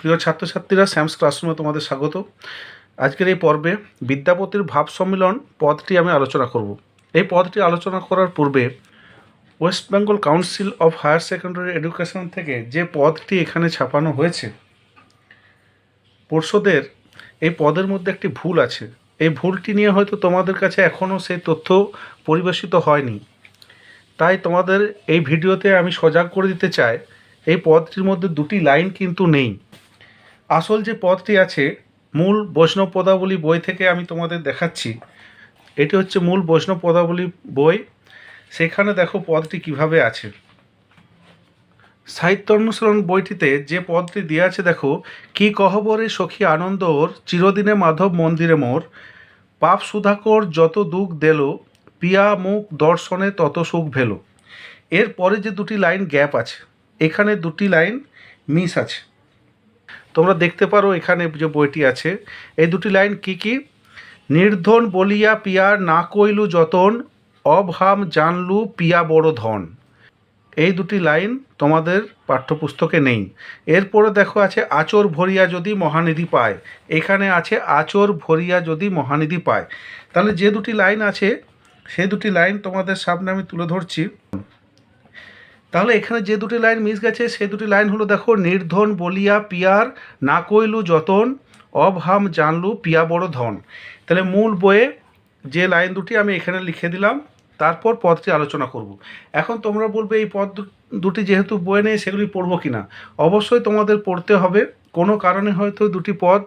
প্রিয় ছাত্রছাত্রীরা স্যামস ক্লাসরুমে তোমাদের স্বাগত। আজকের এই পর্বে বিদ্যাপতির ভাব সম্মিলন পদটি আমি আলোচনা করব। এই পদটি আলোচনা করার পূর্বে West Bengal Council of Higher Secondary Education থেকে যে পদটি এখানে ছাপানো হয়েছে, পর্ষদের এই পদের মধ্যে একটি ভুল আছে। এই ভুলটি নিয়ে হয়তো তোমাদের কাছে এখনও সেই তথ্য পরিবেশিত হয়নি। তাই তোমাদের এই ভিডিওতে আমি সজাগ করে দিতে চাই, এই পদটির মধ্যে দুটি লাইন কিন্তু নেই। আসল যে পদটি আছে, মূল বৈষ্ণব পদাবলী বই থেকে আমি তোমাদের দেখাচ্ছি। এটি হচ্ছে মূল বৈষ্ণব পদাবলী বই। সেখানে দেখো পদটি কীভাবে আছে। সাহিত্য অনুসরণ বইটিতে যে পদটি দেওয়া আছে, দেখো, কি কহবরে সখী আনন্দ ওর চিরদিনে মাধব মন্দিরে মোর। পাপ সুধাকর যত দুঃখ দেলো, পিয়া মুখ দর্শনে তত সুখ ভেলো। এর পরে যে দুটি লাইন গ্যাপ আছে, এখানে দুটি লাইন মিস আছে। তোমরা দেখতে পারো এখানে যে বইটি আছে। এই দুটি লাইন কি কি? নির্ধন বলিয়া পিয়ার না কইলু যতন অভাম জানলু পিয়া বড় ধন। এই দুটি লাইন তোমাদের পাঠ্যপুস্তকে নেই। এরপরে দেখো আছে, আচর ভরিয়া যদি মহানিধি পায়। এখানে আছে, আচর ভরিয়া যদি মহানিধি পায়। তাহলে যে দুটি লাইন আছে সেই দুটি লাইন তোমাদের সামনে আমি তুলে ধরছি। তাহলে এখানে যে দুটি লাইন মিস গেছে, সে দুটি লাইন হলো, দেখো, নির্ধন, বলিয়া, পিয়ার না কইলু যতন অভাম জানলু, পিয়া, বড় ধন। তাহলে মূল বইয়ে যে লাইন দুটি আমি এখানে লিখে দিলাম, তারপর পদটি আলোচনা করব। এখন তোমরা বলবে, এই পদ দুটি যেহেতু বইয়ে নেই, সেগুলি পড়ব কি না? অবশ্যই তোমাদের পড়তে হবে। কোনো কারণে হয়তো দুটি পদ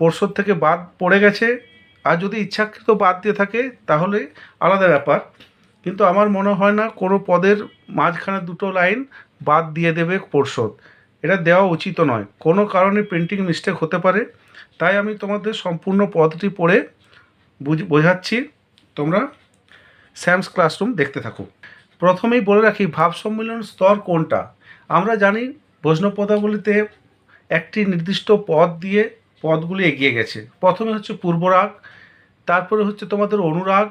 পর্ষদ থেকে বাদ পড়ে গেছে। আর যদি ইচ্ছাকৃত বাদ দিয়ে থাকে, তাহলে আলাদা ব্যাপার। কিন্তু আমার মনে হয় না কোনো পদের মাঝখানে দুটো লাইন বাদ দিয়ে দেবে পর্ষদ। এটা দেওয়া উচিত নয়। কোনো কারণে প্রিন্টিং মিস্টেক হতে পারে। তাই আমি তোমাদের সম্পূর্ণ পদটি পড়ে বুঝ, বোঝাচ্ছি। তোমরা স্যামস ক্লাসরুম দেখতে থাকো। প্রথমেই বলে রাখি, ভাব সম্মিলন স্তর কোনটা? আমরা জানি বৈষ্ণব পদাবলিতে একটি নির্দিষ্ট পদ দিয়ে পদগুলি এগিয়ে গেছে। প্রথমে হচ্ছে পূর্বরাগ, তারপরে হচ্ছে তোমাদের অনুরাগ,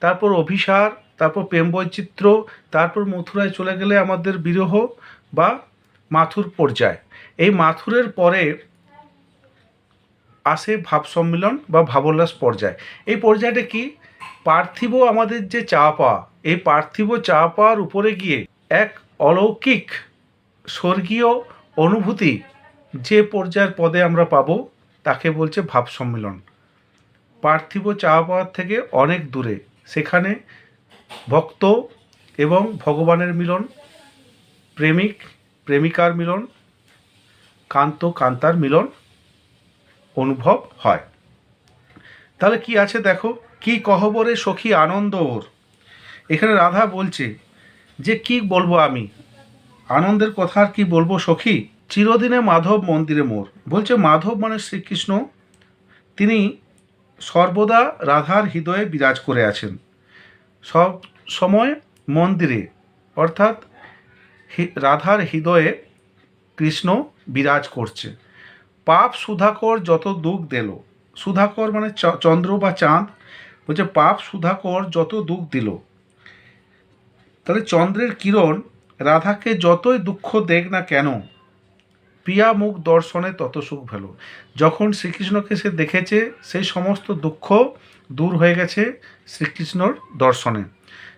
তারপর অভিসার তারপর প্রেম বৈচিত্র্য, তারপর মথুরায় চলে গেলে আমাদের বিরহ বা মাথুর পর্যায়। এই মাথুরের পরে আসে ভাব সম্মিলন বা ভাবোল্লাস পর্যায়। এই পর্যায়টা কি? পার্থিব আমাদের যে চা পাওয়া এই পার্থিব চা পাওয়ার উপরে গিয়ে এক অলৌকিক স্বর্গীয় অনুভূতি যে পর্যায়ের পদে আমরা পাবো, তাকে বলছে ভাব সম্মিলন। পার্থিব চা পাওয়ার থেকে অনেক দূরে, সেখানে ভক্ত এবং ভগবানের মিলন, প্রেমিক, প্রেমিকার মিলন, কান্ত কান্তার মিলন অনুভব হয়। তাহলে কি আছে দেখো? কি কহবরে সখী আনন্দ ওর? এখানে রাধা বলছে যে, কি বলব আমি? আনন্দের কথা আর কি বলব সখী? চিরদিনে মাধব মন্দিরে মোর। বলছে, মাধব মানে শ্রীকৃষ্ণ। তিনি সর্বদা রাধার হৃদয়ে বিরাজ করে আছেন। সব সময় মন্দিরে, অর্থাৎ রাধার হৃদয়ে কৃষ্ণ বিরাজ করছে। পাপ সুধাকর যত দুঃখ দিল, সুধাকর মানে চন্দ্র বা চাঁদ, বলছে পাপ সুধাকর যত দুঃখ দিল, তাহলে চন্দ্রের কিরণ রাধাকে যতই দুঃখ দেখ না কেন প্রিয়া মুখ দর্শনে তত সুখ ভেল। যখন শ্রীকৃষ্ণকে সে দেখেছে, সেই সমস্ত দুঃখ দূর হয়ে গেছে শ্রীকৃষ্ণর দর্শনে।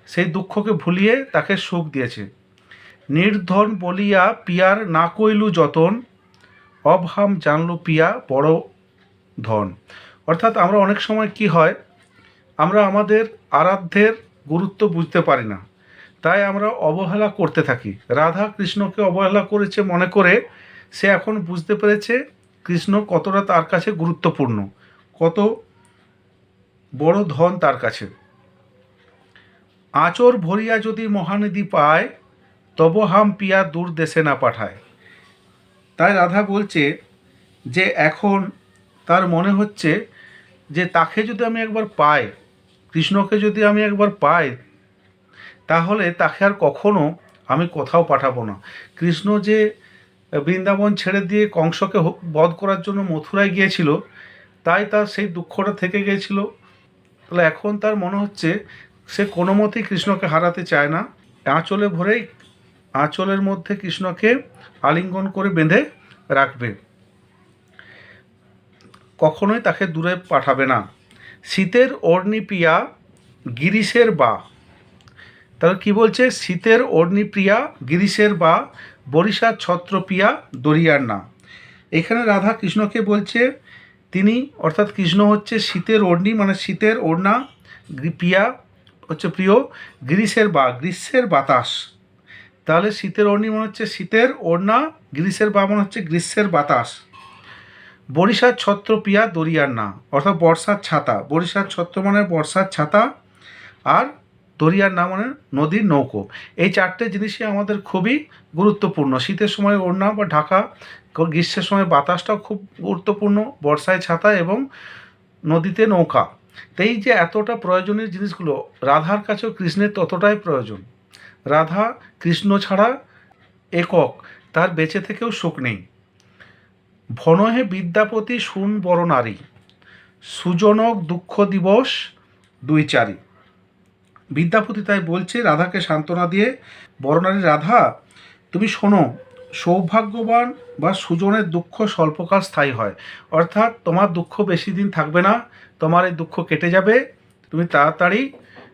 সেই দুঃখকে ভুলিয়ে তাকে সুখ দিয়েছে। নির্ধন বলিয়া পিয়ার না কইলু যতন, অভাম জানলু পিয়া বড় ধন। অর্থাৎ আমরা অনেক সময় কি হয়, আমরা আমাদের আরাধ্যের গুরুত্ব বুঝতে পারি না। তাই আমরা অবহেলা করতে থাকি। রাধা কৃষ্ণকে অবহেলা করেছে মনে করে সে এখন বুঝতে পেরেছে কৃষ্ণ কতটা তার কাছে গুরুত্বপূর্ণ, কত বড় ধন তার কাছে। আচর ভরিয়া যদি মহানিধি পায়, তব হাম পিয়া দূর দেশে না পাঠায়। তাই রাধা বলছে যে, এখন তার মনে হচ্ছে যে, তাকে যদি আমি একবার পাই, কৃষ্ণকে যদি আমি একবার পাই, তাহলে তাকে আর কখনো আমি কোথাও পাঠাবো না। কৃষ্ণ যে বৃন্দাবন ছেড়ে দিয়ে কংসকে বধ করার জন্য মথুরায় গিয়েছিল, তাই তার সেই দুঃখটা থেকে গিয়েছিল। তাহলে এখন তার মনে হচ্ছে সে কোনো মতেই কৃষ্ণকে হারাতে চায় না। আঁচলে ভরেই আঁচলের মধ্যে কৃষ্ণকে আলিঙ্গন করে বেঁধে রাখবে। কখনোই তাকে দূরে পাঠাবে না। শীতের অর্ণিপ্রিয়া গিরিশের বা। তাহলে কি বলছে? শীতের অর্ণিপ্রিয়া গিরিশের বা বরিশার ছত্রপ্রিয়া দরিয়ার না। এখানে রাধা কৃষ্ণকে বলছে তিনি অর্থাৎ কৃষ্ণ হচ্ছে শীতের ওড়নি মানে শীতের ওড়না প্রিয়া হচ্ছে প্রিয়, গ্রীষ্মের বা, গ্রীষ্মের বাতাস। তাহলে শীতের ওড়নি মনে হচ্ছে শীতের ওড়না, গ্রীষ্মের বা মনে হচ্ছে গ্রীষ্মের বাতাস। বরিশার ছত্র প্রিয়া দরিয়ার না, অর্থাৎ বর্ষার ছাতা। বরিশার ছত্র মানে বর্ষার ছাতা আর দরিয়ার না মানে নদীর নৌকো। এই চারটে জিনিসই আমাদের খুবই গুরুত্বপূর্ণ। শীতের সময় ওড়না বা ঢাকা গ্রীষ্মের সময় বাতাসটাও খুব গুরুত্বপূর্ণ, বর্ষায় ছাতা এবং নদীতে নৌকা। তাই যে এতটা প্রয়োজনীয় জিনিসগুলো, রাধার কাছেও কৃষ্ণের ততটাই প্রয়োজন। রাধা কৃষ্ণ ছাড়া একক, তার বেঁচে থেকেও সুখ নেই। ভনহে বিদ্যাপতি শুন বড় নারী, সুজনক দুঃখ দিবস দুই চারি বিদ্যাপতি তাই বলছে, রাধাকে সান্ত্বনা দিয়ে বড়নারী রাধা, তুমি শোনো সৌভাগ্যবান বা সুজনের দুঃখ স্বল্পকাল স্থায়ী হয়। অর্থাৎ তোমার দুঃখ বেশি দিন থাকবে না, তোমার এই দুঃখ কেটে যাবে, তুমি তাড়াতাড়ি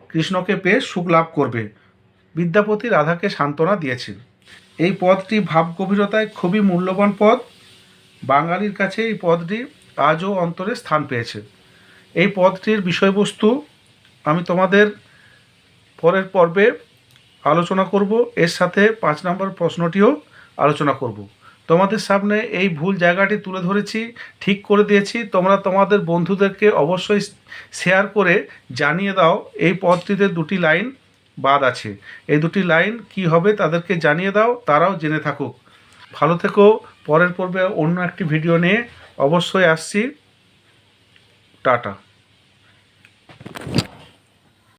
কৃষ্ণকে পেয়ে সুখ লাভ করবে। বিদ্যাপতি রাধাকে সান্ত্বনা দিয়েছেন। এই পদটি ভাব গভীরতায় খুবই মূল্যবান পদ। বাঙালির কাছে এই পদটি আজও অন্তরে স্থান পেয়েছে। এই পদটির বিষয়বস্তু আমি তোমাদের পরের পর্বে আলোচনা করব। এর সাথে পাঁচ নম্বর প্রশ্নটিও আলোচনা করব। তোমাদের সামনে এই ভুল জায়গাটি তুলে ধরেছি, ঠিক করে দিয়েছি। তোমরা তোমাদের বন্ধুদেরকে অবশ্যই শেয়ার করে জানিয়ে দাও এই পদটিতে দুটি লাইন বাদ আছে। এই দুটি লাইন কি হবে তাদেরকে জানিয়ে দাও, তারাও জেনে থাকুক। ভালো থেকো, পরের পর্বে অন্য একটি ভিডিও নিয়ে অবশ্যই আসছি। টাটা।